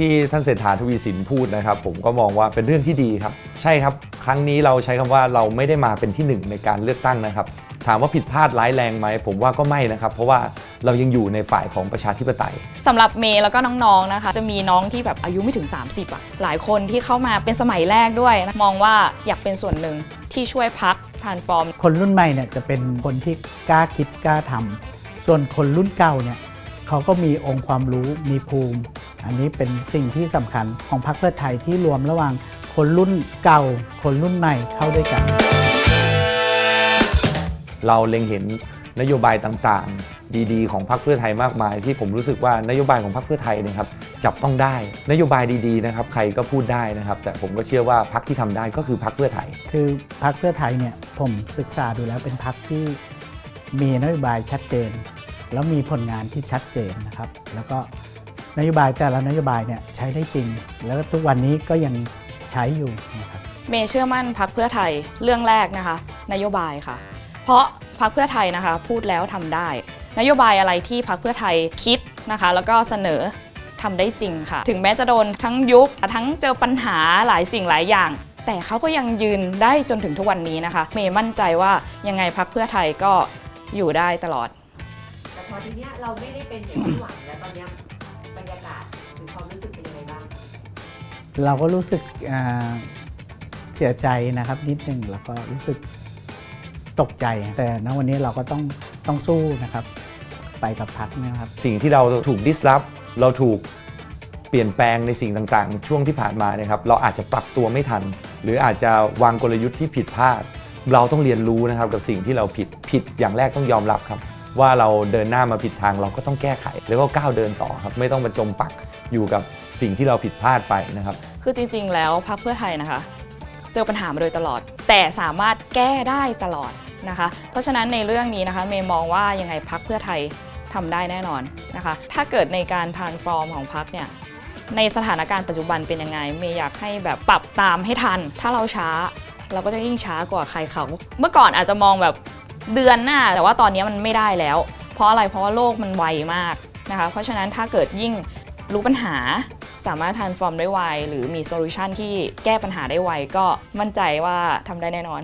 ที่ท่านเศรษฐาทวีสินพูดนะครับ ผมก็มองว่าเป็นเรื่องที่ดีครับ ใช่ครับ ครั้งนี้เราใช้คำว่าเราไม่ได้มาเป็นที่หนึ่งในการเลือกตั้งนะครับ ถามว่าผิดพลาดร้ายแรงไหม ผมว่าก็ไม่นะครับ เพราะว่าเรายังอยู่ในฝ่ายของประชาธิปไตยสำหรับเมย์แล้วก็น้องๆนะคะ จะมีน้องที่แบบอายุไม่ถึง 30อะหลายคนที่เข้ามาเป็นสมัยแรกด้วยนะมองว่าอยากเป็นส่วนหนึ่งที่ช่วยพักทานฟอร์ม คนรุ่นใหม่เนี่ยจะเป็นคนที่กล้าคิดกล้าทำส่วนคนรุ่นเก่าเนี่ยเขาก็มีองค์ความรู้มีภูมิ อันนี้เป็นสิ่งที่สำคัญของพรรคเพื่อไทยที่รวมระหว่างคนรุ่นเก่า คนรุ่นใหม่เข้าด้วยกัน เราเล็งเห็นนโยบายต่างๆ ดีๆ ของพรรคเพื่อไทยมากมาย ที่ผมรู้สึกว่านโยบายของพรรคเพื่อไทยเนะครับจับต้องได้ นโยบายดีๆนะครับใครก็พูดได้นะครับ แต่ผมก็เชื่อว่าพรรคที่ทำได้ก็คือพรรคเพื่อไทย คือพรรคเพื่อไทยเนี่ยผมศึกษาดูแล้วเป็นพรรคที่มีนโยบายชัดเจน แล้วมีผลงานที่ชัดเจนนะครับ แล้วก็ นโยบายแต่ละนโยบายเนี่ยใช้ได้จริง แล้วก็ทุกวันนี้ก็ยังใช้อยู่นะครับเมย์เชื่อมั่นพักเพื่อไทยเรื่องแรกนะคะ นโยบายค่ะ เพราะพักเพื่อไทยนะคะ พูดแล้วทำได้ นโยบายอะไรที่พักเพื่อไทยคิดนะคะ แล้วก็เสนอทำได้จริงค่ะ ถึงแม้จะโดนทั้งยุบทั้งเจอปัญหาหลายสิ่งหลายอย่าง แต่เขาก็ยังยืนได้จนถึงทุกวันนี้นะคะ เมย์มั่นใจว่ายังไงพักเพื่อไทยก็อยู่ได้ตลอด แต่พอทีเนี้ยเราไม่ได้เป็นอย่างที่หวังแล้วตอนเนี้ยบ รรยากาศหรือความรู้สึกเป็นยังไงบ้าง เราก็รู้สึกอ่าเสียใจนะครับนิดนึงแล้วก็รู้สึกตกใจแต่ณวันนี้เราก็ต้องต้องสู้นะครับ ไปกับพักนะครับ สิ่งที่เราถูกดิสรับเราถูกเปลี่ยนแปลงในสิ่งต่างๆ ช่วงที่ผ่านมานะครับ เราอาจจะปรับตัวไม่ทัน หรืออาจจะวางกลยุทธ์ที่ผิดพลาด เราต้องเรียนรู้นะครับกับสิ่งที่เราผิดผิดอย่างแรกต้องยอมรับครับ ว่าเราเดินหน้ามาผิดทางเราก็ต้องแก้ไข แล้วก็ก้าวเดินต่อครับ ไม่ต้องมาจมปักอยู่กับสิ่งที่เราผิดพลาดไปนะครับ คือจริง ๆ แล้วพักเพื่อไทยนะคะ เจอปัญหามาโดยตลอด แต่สามารถแก้ได้ตลอดนะคะ เพราะฉะนั้นในเรื่องนี้นะคะเมย์มองว่ายังไงพักเพื่อไทยทำได้แน่นอนนะคะ ถ้าเกิดในการทานฟอร์มของพักเนี่ยในสถานการณ์ปัจจุบันเป็นยังไง เมย์อยากให้แบบปรับตามให้ทัน ถ้าเราช้าเราก็จะยิ่งช้ากว่าใครเขา เมื่อก่อนอาจจะมองแบบ เดือนหน้า แต่ว่าตอนนี้มันไม่ได้แล้ว เพราะอะไรเพราะว่าโลกมันไวมากนะคะเพราะฉะนั้นถ้าเกิดยิ่งรู้ปัญหาสามารถทันฟอร์มได้ไว หรือมีโซลูชันที่แก้ปัญหาได้ไว ก็มั่นใจว่าทำได้แน่นอน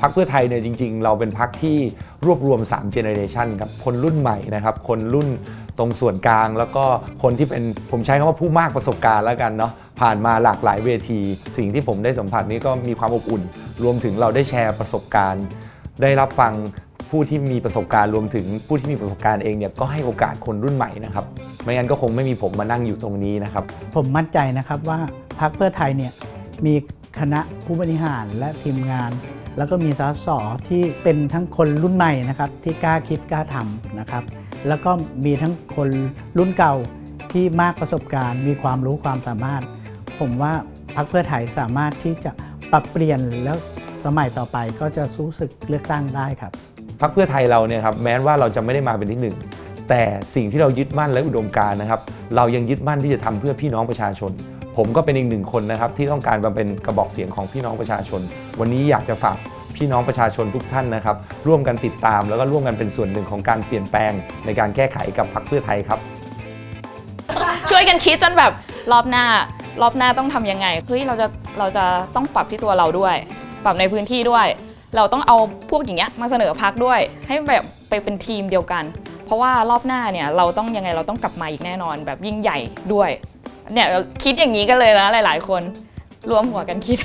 พักเพื่อไทยเนี่ยจริง ๆ เราเป็นพักที่รวบรวม3เจเนเรชันครับคนรุ่นใหม่นะครับคนรุ่นตรงส่วนกลางแล้วก็คนที่เป็นผมใช้คำว่าผู้มากประสบการณ์แล้วกันเนาะผ่านมาหลากหลายเวที สิ่งที่ผมได้สัมผัสนี้ก็มีความอบอุ่น รวมถึงเราได้แชร์ประสบการณ์ ได้รับฟังผู้ที่มีประสบการณ์รวมถึงผู้ที่มีประสบการณ์เองเนี่ยก็ให้โอกาสคนรุ่นใหม่นะครับไม่งั้นก็คงไม่มีผมมานั่งอยู่ตรงนี้นะครับ ผมมั่นใจนะครับว่าพรรคเพื่อไทยเนี่ยมีคณะผู้บริหารและทีมงาน แล้วก็มีสสที่เป็นทั้งคนรุ่นใหม่นะครับที่กล้าคิดกล้าทำนะครับ แล้วก็มีทั้งคนรุ่นเก่าที่มากประสบการณ์ มีความรู้ความสามารถ ผมว่าพรรคเพื่อไทยสามารถที่จะปรับเปลี่ยนแล้ว สมัยต่อไปก็จะสู้ศึกเลือกตั้งได้ครับพักเพื่อไทยเราเนี่ยครับแม้ว่าเราจะไม่ได้มาเป็นที่หนึ่งแต่สิ่งที่เรายึดมั่นและอุดมการณ์นะครับ เรายังยึดมั่นที่จะทำเพื่อพี่น้องประชาชน ผมก็เป็นอีกหนึ่งคนนะครับ ที่ต้องการมาเป็นกระบอกเสียงของพี่น้องประชาชน วันนี้อยากจะฝากพี่น้องประชาชนทุกท่านนะครับ ร่วมกันติดตามแล้วก็ร่วมกันเป็นส่วนหนึ่งของการเปลี่ยนแปลง ในการแก้ไขกับพักเพื่อไทยครับ ช่วยกันคิดจนแบบรอบหน้ารอบหน้าต้องทำยังไงเฮ้ยเราจะเราจะต้องปรับที่ตัวเราด้วย แบบในพื้นที่ด้วย เราต้องเอาพวกอย่างเงี้ยมาเสนอพักด้วย ให้แบบไปเป็นทีมเดียวกัน เพราะว่ารอบหน้าเนี่ยเราต้องยังไงเราต้องกลับมาอีกแน่นอน แบบยิ่งใหญ่ด้วยเนี่ยคิดอย่างนี้กันเลยนะหลาย ๆ คนรวมหัวกันคิด